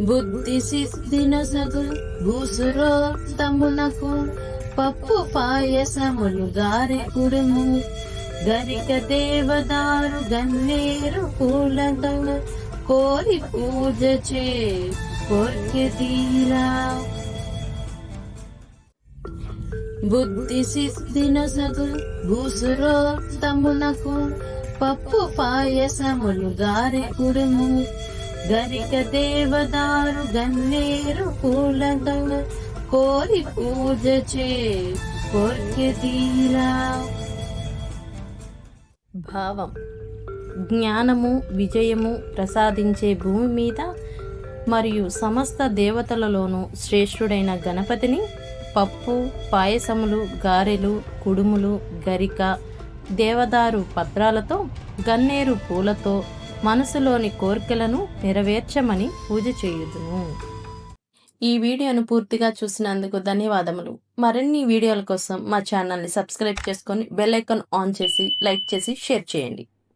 బుద్ధి సిద్ధిన సగు పప్పు పాయసములు గారె కుడుము గరిక దేవదారు గన్నేరు పూలతో కోరి పూజ చే కోర్కె తీరా. బుద్ధి సిద్ధిన సగు పప్పు పాయసములు గారె కుడుము గరిక దేవదారు గన్నేరు పూలతో కోరి పూజ చే కోర్కెతీరా భావం. జ్ఞానము విజయము ప్రసాదించే భూమి మీద మరియు సమస్త దేవతలలోనూ శ్రేష్ఠుడైన గణపతిని పప్పు పాయసములు గారెలు కుడుములు గరిక దేవదారు పత్రాలతో గన్నేరు పూలతో మనసులోని కోరికలను నెరవేర్చమని పూజ చేయుదును. ఈ వీడియోను పూర్తిగా చూసినందుకు ధన్యవాదములు. మరిన్ని వీడియోల కోసం మా ఛానల్ని సబ్స్క్రైబ్ చేసుకొని బెల్ ఐకాన్ ఆన్ చేసి లైక్ చేసి షేర్ చేయండి.